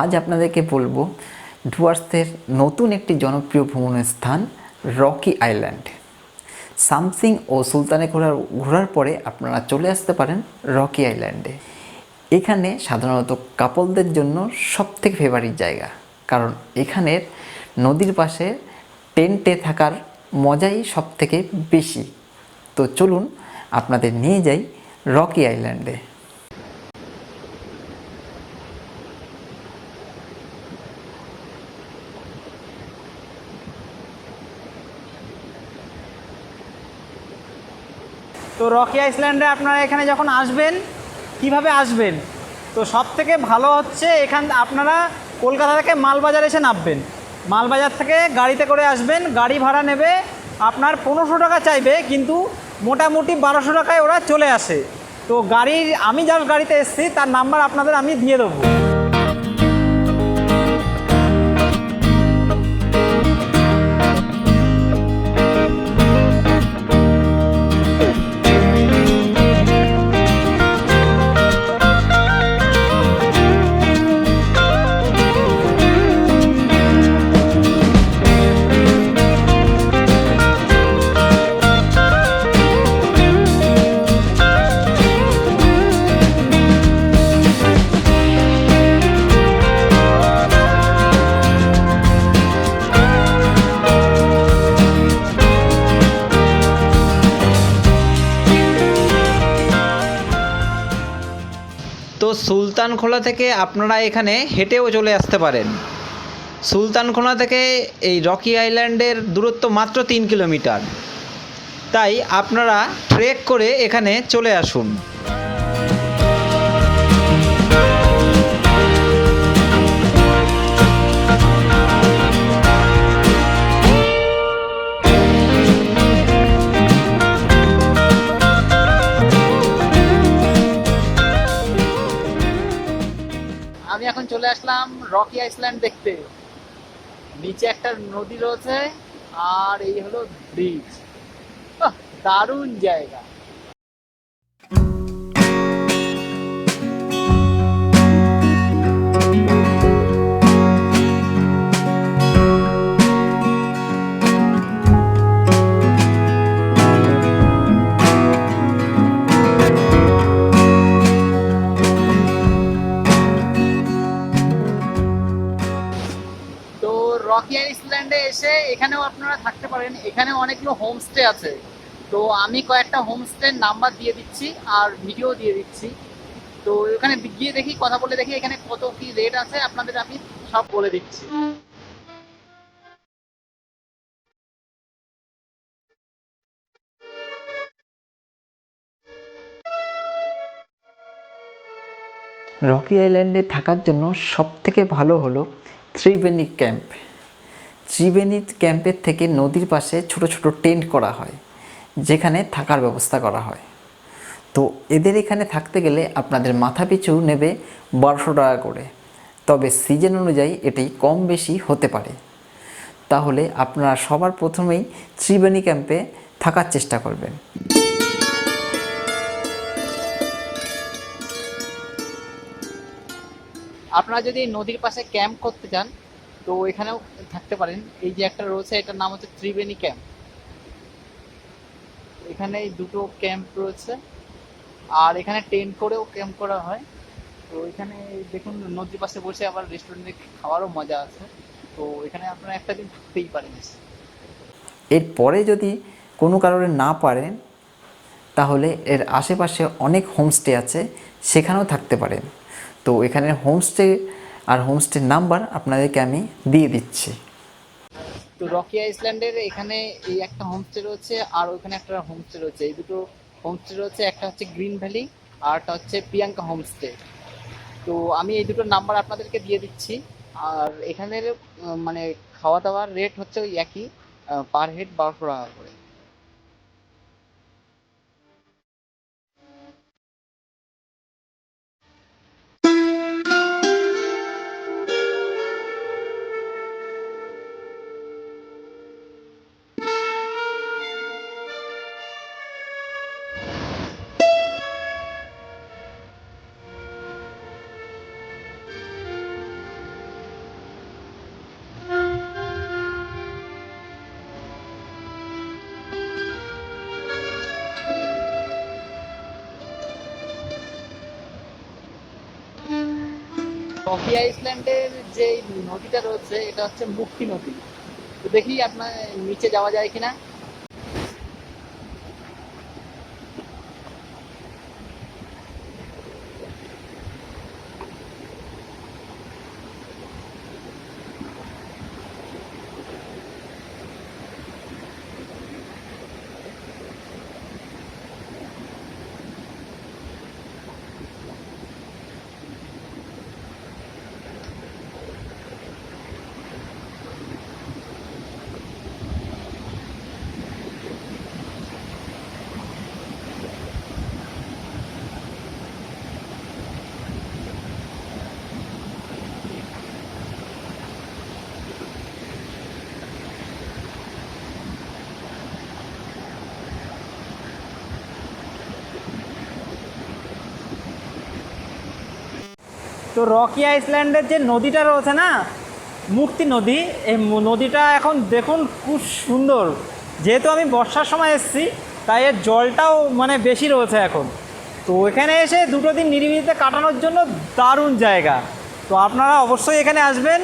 আজ আপনাদেরকে বলব ডুয়ার্সের নতুন একটি জনপ্রিয় ভ্রমণের স্থান রকি আইল্যান্ড। সামসিং ও সুলতানে ঘোরার ঘোরার পরে আপনারা চলে আসতে পারেন রকি আইল্যান্ডে। এখানে সাধারণত কাপলদের জন্য সবথেকে ফেভারিট জায়গা। কারণ এখানের নদীর পাশে টেন্টে থাকার মজাই সব থেকে বেশি। তো চলুন আপনাদের নিয়ে যাই রকি আইল্যান্ডে। তো রকি আইসল্যান্ডে আপনারা এখানে যখন আসবেন, কীভাবে আসবেন? তো সব থেকে ভালো হচ্ছে এখান, আপনারা কলকাতা থেকে মালবাজার এসে নামবেন। মালবাজার থেকে গাড়িতে করে আসবেন, গাড়ি ভাড়া নেবে, আপনার পনেরোশো টাকা চাইবে, কিন্তু মোটামুটি বারোশো টাকায় ওরা চলে আসে। তো গাড়ির, আমি যার গাড়িতে এসেছি, তার নাম্বার আপনাদের আমি দিয়ে দেবো। সুলতানখোলা থেকে আপনারা এখানে হেঁটেও চলে আসতে পারেন। সুলতানখোলা থেকে এই রকি আইল্যান্ডের দূরত্ব মাত্র তিন কিলোমিটার। তাই আপনারা ট্রেক করে এখানে চলে আসুন। চলে আসলাম রকি আইসল্যান্ড দেখতে। নিচে একটা নদী রয়েছে, আর এই হলো ব্রিজ। দারুণ জায়গা। রকি আইসল্যান্ডে এসে এখানেও আপনারা থাকতে পারেন। এখানে অনেকগুলো হোমস্টে আছে। তো আমি কয়েকটা হোমস্টের নাম্বার দিয়ে দিচ্ছি আর ভিডিও দিয়ে দিচ্ছি। তো এখানে গিয়ে দেখি, কথা বলে দেখি এখানে কত কি রেট আছে। আপনাদের আমি সব বলে দিচ্ছি। রকি আইল্যান্ডে থাকার জন্য সবথেকে ভালো হলো ত্রিবেণী ক্যাম্প। ত্রিবেণী ক্যাম্পের থেকে নদীর পাশে ছোট ছোট টেন্ট করা হয়, যেখানে থাকার ব্যবস্থা করা হয়। তো এদের এখানে থাকতে গেলে আপনাদের মাথা পিছু নেবে বারোশো টাকা করে। তবে সিজন অনুযায়ী এটি কম বেশি হতে পারে। তাহলে আপনারা সবার প্রথমেই ত্রিবেণী ক্যাম্পে থাকার চেষ্টা করবেন। আপনারা যদি নদীর পাশে ক্যাম্প করতে চান তো এখানেও থাকতে পারেন। এই যে একটা রয়েছে, এটার নাম হচ্ছে ত্রিবেণী ক্যাম্প। এখানে দুটো ক্যাম্প রয়েছে। আর এখানে টেন্ট করেও ক্যাম্প করা হয়। তো এখানে দেখুন, নদীর পাশে বসে আবার রেস্টুরেন্টে খাওয়ারও মজা আছে। তো এখানে আপনারা একটা দিন থাকতেই পারেন। এরপরে যদি কোনো কারণে না পারেন, তাহলে এর আশেপাশে অনেক হোমস্টে আছে, সেখানেও থাকতে পারেন। তো এখানে হোমস্টে আর হোমস্টের নাম্বার আপনাদেরকে আমি দিয়ে দিচ্ছি। তো রকি আইসল্যান্ডের এখানে এই একটা হোমস্টে রয়েছে আর ওখানে একটা হোমস্টে রয়েছে। এই দুটো হোমস্টে রয়েছে, একটা হচ্ছে গ্রিন ভ্যালি আর একটা হচ্ছে প্রিয়াঙ্কা হোমস্টে। তো আমি এই দুটোর নাম্বার আপনাদেরকে দিয়ে দিচ্ছি। আর এখানের মানে খাওয়া দাওয়ার রেট হচ্ছে ওই একই পার হেড বারোশো টাকা করে। রকি আইসল্যান্ডের যে নদীটা রয়েছে, এটা হচ্ছে মুক্তি নদী। তো দেখি আপনার নিচে যাওয়া যায় কিনা। তো রকি আইসল্যান্ডের যে নদীটা রয়েছে না, মুক্তি নদী, এই নদীটা এখন দেখুন খুব সুন্দর। যেহেতু আমি বর্ষার সময় এসেছি, তাই এর জলটাও মানে বেশি রয়েছে এখন। তো এখানে এসে দুটো দিন নিরিবিলিতে কাটানোর জন্য দারুণ জায়গা। তো আপনারা অবশ্যই এখানে আসবেন।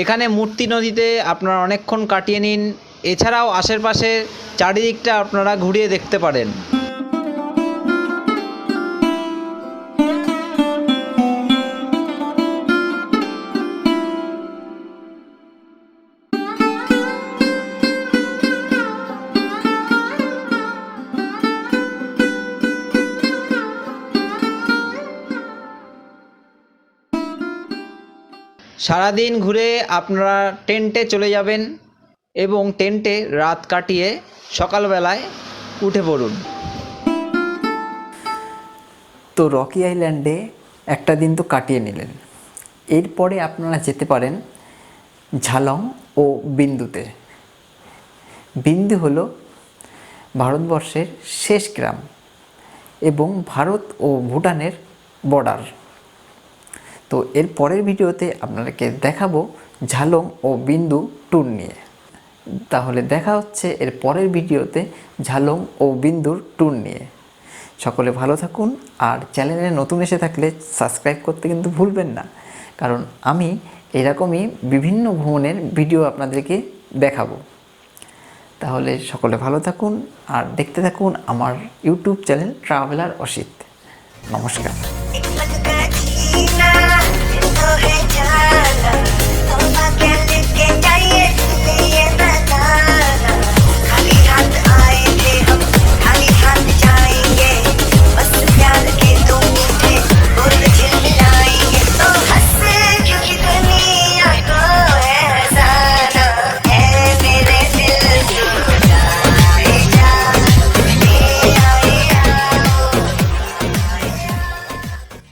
এখানে মূর্তি নদীতে আপনারা অনেকক্ষণ কাটিয়ে নিন। এছাড়াও আশেপাশে চারিদিকটা আপনারা ঘুরিয়ে দেখতে পারেন। সারাদিন ঘুরে আপনারা টেন্টে চলে যাবেন এবং টেন্টে রাত কাটিয়ে সকালবেলায় উঠে পড়ুন। তো রকি আইল্যান্ডে একটা দিন তো কাটিয়ে নিলেন। এরপরে আপনারা যেতে পারেন ঝালং ও বিন্দুতে। বিন্দু হলো ভারতবর্ষের শেষ গ্রাম এবং ভারত ও ভুটানের বর্ডার। তো এর পরের ভিডিওতে আপনাদেরকে দেখাবো ঝালং ও বিন্দু ট্যুর নিয়ে। তাহলে দেখা হচ্ছে এর পরের ভিডিওতে ঝালং ও বিন্দুর ট্যুর নিয়ে। সকলে ভালো থাকুন আর চ্যানেলে নতুন এসে থাকলে সাবস্ক্রাইব করতে কিন্তু ভুলবেন না। কারণ আমি এরকমই বিভিন্ন ভ্রমণের ভিডিও আপনাদেরকে দেখাবো। তাহলে সকলে ভালো থাকুন আর দেখতে থাকুন আমার ইউটিউব চ্যানেল ট্রাভেলার অসিত। নমস্কার। I'll hate you.